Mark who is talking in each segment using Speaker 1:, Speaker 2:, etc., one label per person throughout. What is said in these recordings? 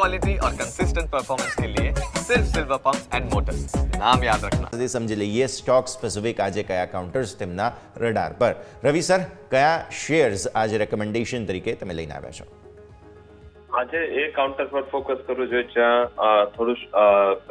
Speaker 1: Quality और consistent performance के लिए सिर्फ सिल्वर पंप्स एंड मोटर्स नाम याद रखना
Speaker 2: સુધી સમજી લઈએ સ્ટોક સ્પેસિફિક આજે કયા કાઉન્ટર્સ તેમના રડાર પર રવિ સર કયા શેર્સ આજે રેકમેન્ડેશન તરીકે તમે લઈને આવ્યા છો
Speaker 3: આજે એ કાઉન્ટર પર ફોકસ કરવું જોઈએ જ્યાં અ, થોડું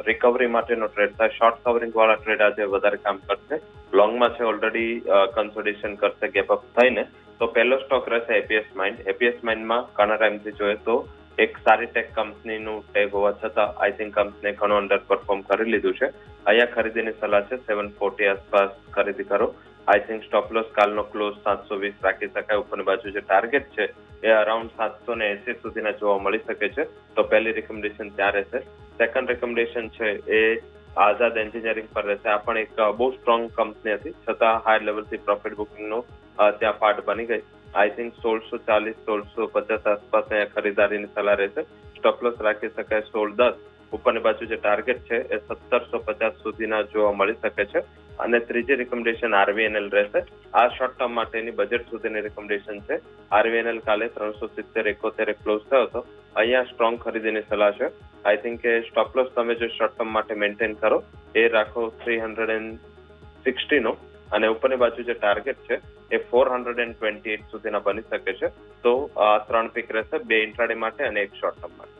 Speaker 3: રિકવરી માટેનો ટ્રેડ થાય શોર્ટ કવરિંગ વાળા ટ્રેડ આજે વધારે કામ કરશે લોંગમાં છે ઓલરેડી કન્સોલિડેશન કરશે ગેપ અપ થઈને તો પહેલો સ્ટોક રહેશે એપીએસ માઇન્ડ એપીએસ માઇન્ડમાં ઘણા ટાઈમથી જોઈએ તો એક સારી ટેક કંપનીનું ટેગ હોવા છતાં આઈ થિંક કંપનીએ ઘણું અંડર પરફોર્મ કરી લીધું છે. અહીંયા ખરીદીની સલાહ છે સેવન ફોર્ટી આસપાસ ખરીદી કરો. આઈ થિંક સ્ટોપ લોસ કાલનો ક્લોઝ સાતસો વીસ રાખી શકાય. ઉપરની બાજુ જે ટાર્ગેટ છે, એ અરાઉન્ડ સાતસો ને એસી સુધીના જોવા મળી શકે છે. તો પહેલી રિકમેન્ડેશન ત્યાં રહેશે. સેકન્ડ રિકમેન્ડેશન છે એ આઝાદ એન્જિનિયરિંગ પર રહેશે. આ પણ એક બહુ સ્ટ્રોંગ કંપની હતી. છતાં હાઈ લેવલથી પ્રોફિટ બુકિંગનો ત્યાં પાર્ટ બની ગઈ. આઈ થિંક સોળસો ચાલીસ, સોળસો પચાસ આસપાસ અહીંયા ખરીદારીની સલાહ રહેશે. સ્ટોપલોસ રાખી શકાય સોળ દસ. ઉપરની બાજુ જે ટાર્ગેટ છે એ સત્તરસો પચાસ સુધીના જોવા મળી શકે છે. અને ત્રીજી રિકમેન્ડેશન આરવીએનએલ રહેશે. આ શોર્ટ ટર્મ માટેની બજેટ સુધીની રિકમેન્ડેશન છે. આરવીએનએલ કાલે ત્રણસો સિત્તેર એકોતેર ક્લોઝ થયો હતો. અહીંયા સ્ટ્રોંગ ખરીદીની સલાહ છે. આઈ થિંક કે સ્ટોપ તમે જો શોર્ટ ટર્મ માટે મેન્ટેન કરો, એ રાખો થ્રી હંડ્રેડ એન્ડ સિક્સટીનો અને ઉપરની બાજુ જે ટાર્ગેટ છે, એ four hundred and twenty eight સુધીના બની શકે છે. તો આ ત્રણ પીક રહેશે, બે ઇન્ટ્રાડે માટે અને એક શોર્ટ ટર્મ માટે.